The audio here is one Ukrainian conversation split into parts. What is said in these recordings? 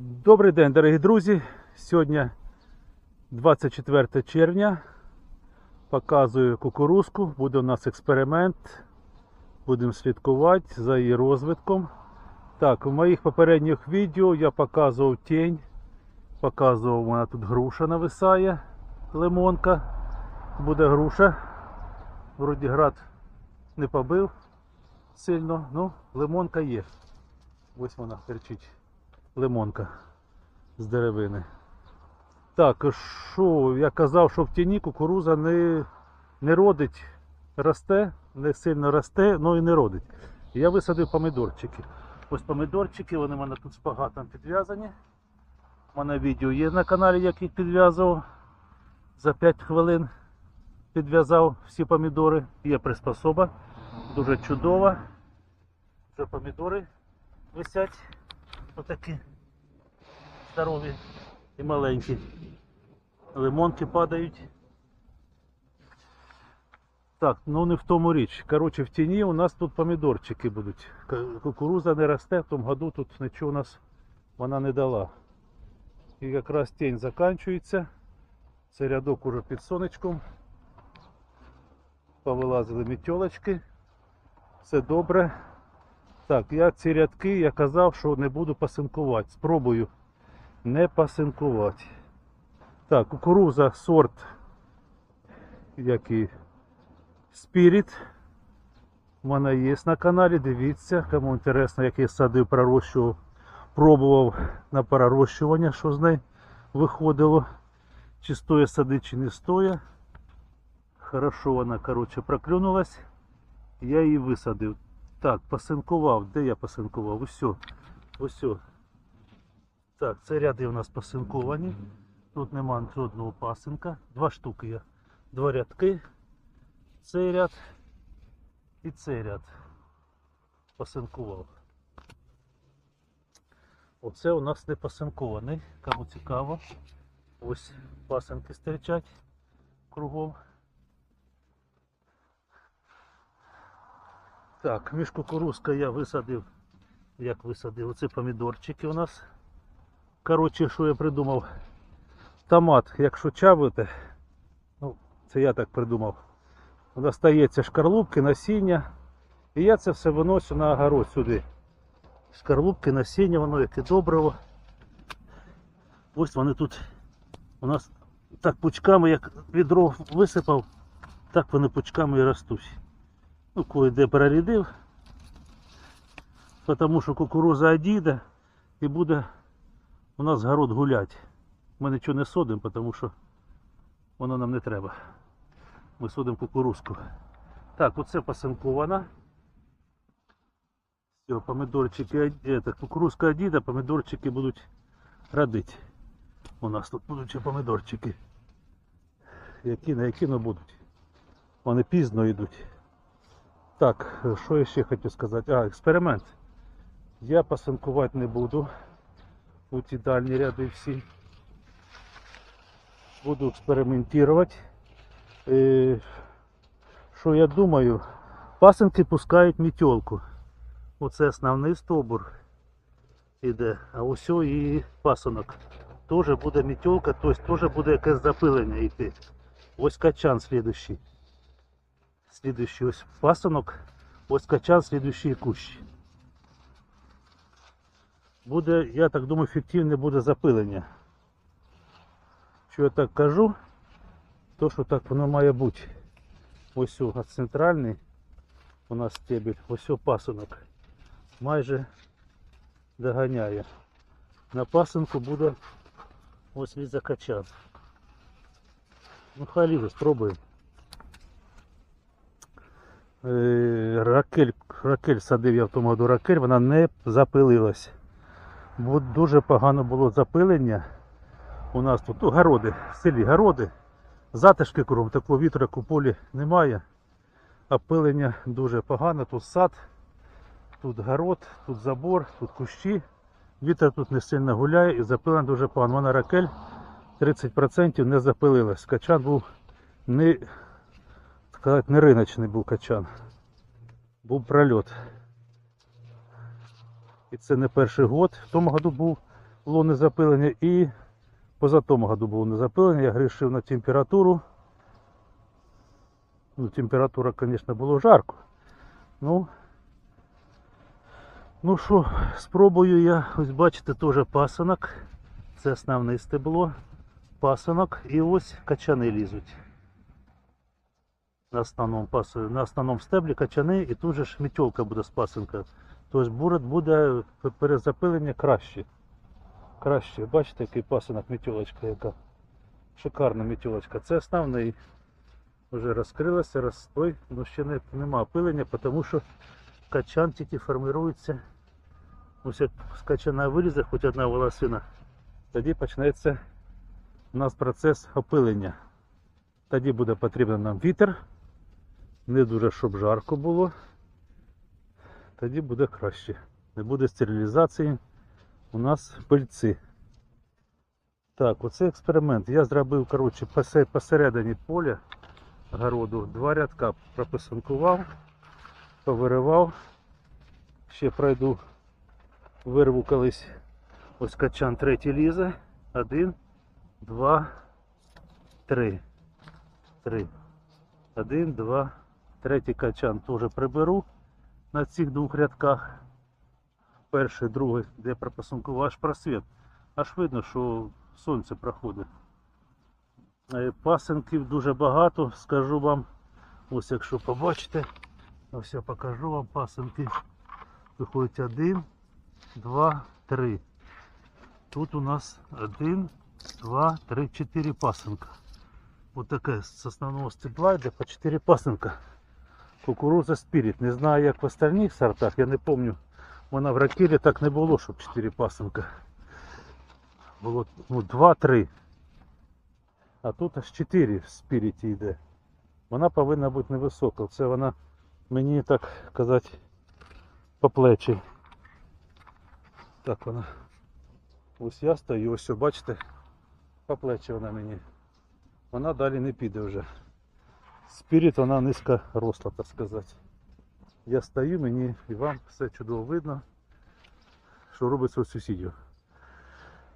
Добрий день, дорогі друзі. Сьогодні 24 червня. Показую кукурузку. Буде у нас експеримент. Будемо слідкувати за її розвитком. Так, в моїх попередніх відео я показував тінь. Показував, мене тут груша нависає. Лимонка. Буде груша. Вроді град не побив сильно, ну лимонка є. Ось вона терчить лимонка з деревини. Так, що я казав, що в тіні кукуруза не, не родить, росте, не сильно росте, ну і не родить. Я висадив помидорчики. Ось помидорчики, вони в мене тут з пагатом підв'язані. У мене відео є на каналі, як їх підв'язував. За 5 хвилин підв'язав всі помідори. Є приспособа, дуже чудова. Вже помідори висять отакі здорові і маленькі. Лимонки падають. Так, ну не в тому річ. Коротше, в тіні у нас тут помідорчики будуть. Кукуруза не росте, в тому году тут нічого у нас вона не дала. І якраз тінь закінчується. Це рядок уже під сонечком. Повилазили мітьолочки. Все добре. Так, я ці рядки я казав, що не буду пасинкувати. Спробую не пасинкувати. Так, кукуруза сорт Spirit. У мене є на каналі, дивіться, кому інтересно, як я садив, пророщував, пробував на пророщування, що з неї виходило. Чи стоя сади, чи не стоя. Хорошо вона, коротше, проклюнулась. Я її висадив. Так, пасинкував. Де я пасинкував? Усьо. Усьо. Так, це ряди у нас пасинковані. Тут нема жодного пасинка. Два штуки я. Два рядки. Цей ряд і цей ряд пасинкував. Оце у нас не пасинкований. Кому цікаво. Ось пасинки стирчать кругом. Так, між кукурузка я висадив. Як висадив? Оце помідорчики у нас. Коротше, що я придумав? Томат, якщо чавити, ну, це я так придумав. Достається шкарлупки, насіння. І я це все виношу на огород сюди. Шкарлупки, насіння, воно яке добриво. Ось вони тут у нас так пучками, як відро висипав, так вони пучками і ростуть. Ну, кое де перерядив, тому що кукуруза одійде і буде у нас город гулять. Ми нічого не садимо, тому що воно нам не треба. Ми садимо кукурузку. Так, оце пасинкована. Все, помидорчики, это, кукурузка одіда, помидорчики будуть родити. У нас тут будуть помидорчики. Які на які не будуть. Вони пізно йдуть. Так, що я ще хотів сказати? А, експеримент. Я пасинкувати не буду. Ті дальні ряди всі. Буду експериментувати. Е, Що я думаю? Пасинки пускають мітьолку. Оце основний стовбур іде, а ось і пасинок. Теж буде мітьолка, тобто теж буде якесь запилення йти. Ось качан слідущий. Слідущий ось пасинок, ось качан, слідущий кущ. Буде, я так думаю, ефективне буде запилення. Що я так кажу, то що так воно має бути. Ось о, центральний у нас стебель, ось о пасинок. Майже доганяє. На пасинку буде ось від качан. Ну хай лізе, спробуємо. Е, Ракель, ракель садив я в тому году ракель, вона не запилилась. Бо дуже погано було запилення. У нас тут ну, городи, в селі городи, затишки кругом, такого вітру, як у полі немає. А пилення дуже погано. Тут сад, тут город, тут забор, тут кущі. Вітер тут не сильно гуляє і запилення дуже погано. Вона ракель 30% не запилилась. Качан був не, сказати, не риночний був качан. Був прольот. І це не перший год. В тому году був було не запилення і поза тому году було не запилення. Я грішив на температуру. Ну, температура, звісно, було жарко. Ну, ну що, спробую я, ось бачите, теж пасанок. Це основне стебло, пасанок і ось качани лізуть. На основному, на основному стеблі качани і тут же ж мітьолка буде з пасинка. Тобто буде, буде перезапилення краще. Краще. Бачите, який пасинок мітьолочка яка. Шикарна мітьолочка. Це основний. Вже розкрилася, розстой, але ще не, нема пилення, тому що качан тільки формується. Ось як з качана вилізе хоч одна волосина, тоді почнеться у нас процес опилення. Тоді буде потрібен нам вітер, не дуже щоб жарко було. Тоді буде краще. Не буде стерилізації у нас пильці. Так, оце експеримент. Я зробив коротше, посередині поля городу два рядка прописанкував, повиривав. Ще пройду, вирву колись ось качан третій лізе. Один, два, три. Три. Один, два, третій качан теж приберу на цих двох рядках. Перший, другий, де пропасункував, аж просвіт. Аж видно, що сонце проходить. Е, Пасенків дуже багато, скажу вам. Ось якщо побачите, ось я покажу вам пасенки. Виходить один, два, три. Тут у нас один, два, три, чотири пасенка. Ось таке з основного стебла йде по 4 пасенка. Кукуруза спіріт. Не знаю як в остальних сортах, я не пам'ятаю. Вона в ракелі так не було, щоб 4 пасенка. Було ну, 2-3. А тут аж 4 в спіріті йде. Вона повинна бути невисока. Це вона мені так казати по плечі. Так вона. Ось я стою, ось бачите, по плечі вона мені. Вона далі не піде вже. Спіріт вона низько росла, так сказати. Я стою, мені і вам все чудово видно, що робиться у сусідів.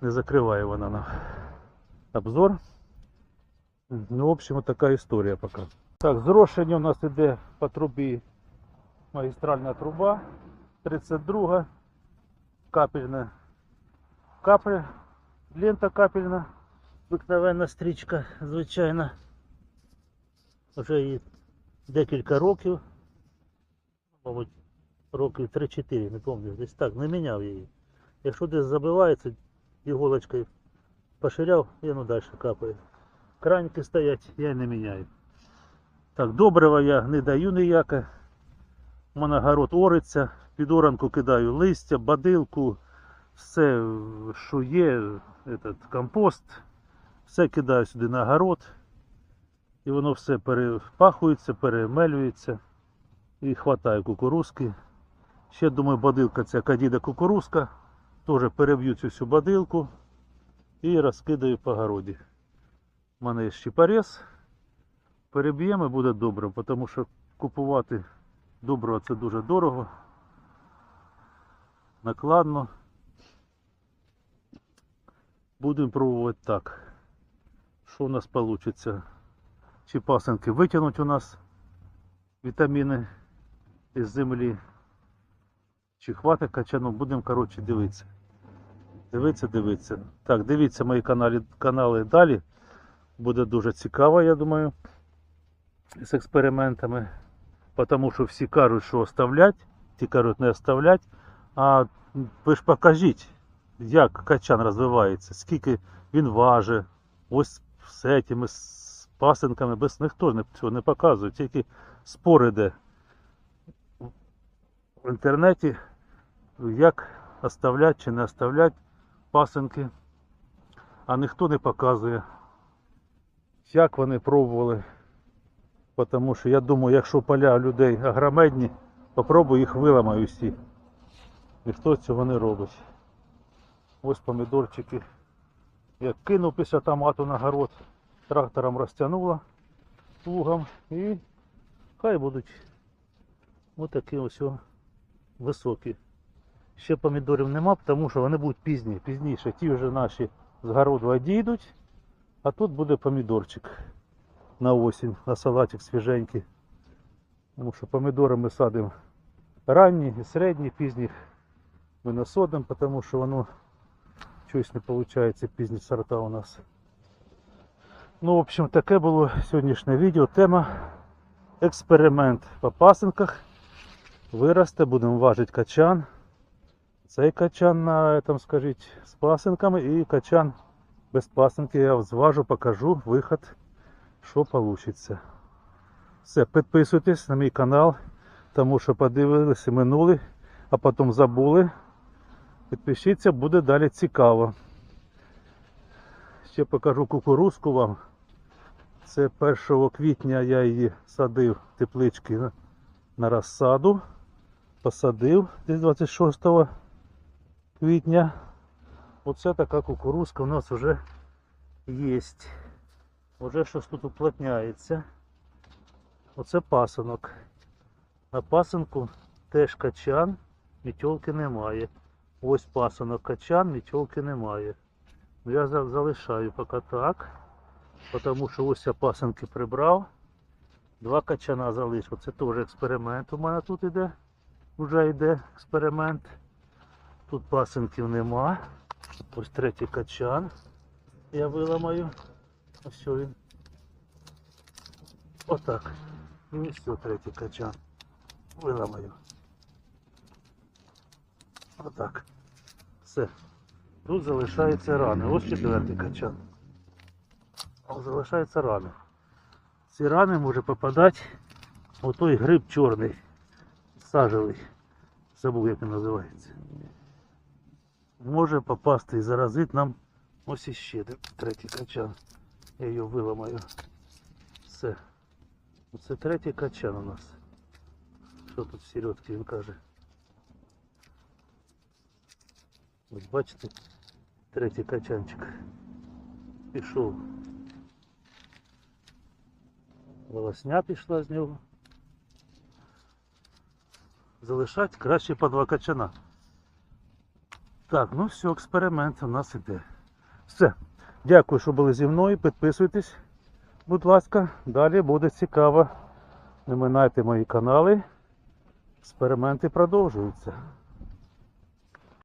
Не закриває вона нам обзор. Ну, в общем, така історія поки. Так, зрошення у нас іде по трубі магістральна труба 32 капельна капля, лента капельна, обикновенна стрічка, звичайна. Вже їй декілька років, мабуть, років 3-4, не пам'ятаю, десь так, не міняв її. Якщо десь забивається, іголочкою поширяв, і воно далі капає. Краники стоять, я не міняю. Так, добрива я не даю ніяке. У мене город ориться, під оранку кидаю листя, бадилку, все, що є, этот, компост, все кидаю сюди на город. І воно все перепахується, перемелюється. І хватає кукурузки. Ще думаю, бадилка ця кадіда кукурузка. Теж переб'ю цю всю бадилку і розкидаю по городі. У мене є щепорез. Переб'ємо і буде добре, тому що купувати доброго це дуже дорого. Накладно. Будемо пробувати так. Що у нас вийде? Чи пасенки витягнуть у нас вітаміни із землі. Чи хватить качану, будемо коротше дивитися. Дивитися, дивитися. Так, дивіться мої канали, канали далі. Буде дуже цікаво, я думаю, з експериментами. Тому що всі кажуть, що оставлять, ті кажуть не оставлять. А ви ж покажіть, як качан розвивається, скільки він важить. Ось все цими з пасенками, без ніхто цього не показує, тільки спор іде в інтернеті, як оставлять чи не оставлять пасенки, а ніхто не показує, як вони пробували. Тому що я думаю, якщо поля людей агромедні, попробую їх виламаю всі. Ніхто цього не робить. Ось помідорчики. Я кинув після томату на город, трактором розтягнуло плугом і хай будуть отакі ось високі. Ще помідорів нема, тому що вони будуть пізні. Пізніше ті вже наші з городу одійдуть, а тут буде помідорчик на осінь, на салатик свіженький. Тому що помідори ми садимо ранні, і середні, пізні ми не тому що воно щось не виходить, пізні сорта у нас. Ну, в общем, таке було сьогоднішнє відео. Тема експеримент по пасинках. Виросте, будемо важити качан. Цей качан на там, скажіть, з пасинками і качан без пасинки. Я зважу, покажу виход, що вийде. Все, підписуйтесь на мій канал, тому що подивилися минули, а потім забули. Підпишіться, буде далі цікаво. Ще покажу кукурузку вам. Це 1 квітня я її садив теплички на- розсаду. Посадив десь 26 квітня. Оце така кукурузка у нас вже є. Вже щось тут уплотняється. Оце пасинок. На пасинку теж качан, мітьолки немає. Ось пасинок качан, мітьолки немає. Я залишаю поки так. Тому що ось я пасинки прибрав. Два качана залишив. Це теж експеримент. У мене тут іде. Вже йде експеримент. Тут пасинків нема. Ось третій качан. Я виламаю. Ось він. Отак. І ось третій качан. Виламаю. Отак. Все. Тут залишаються рани. Ось четвертий качан. Залишаються рани. Ці рани може попадати у той гриб чорний. Сажевий. Забув, як він називається. Може попасти і заразити нам ось іще третій качан. Я його виламаю. Все. Оце третій качан у нас. Що тут середки він каже? Ось бачите, третій качанчик пішов. Волосня пішла з нього. Залишать краще по два качана. Так, ну все, експеримент у нас іде. Все. Дякую, що були зі мною. Підписуйтесь, будь ласка, далі буде цікаво. Не минайте мої канали. Експерименти продовжуються.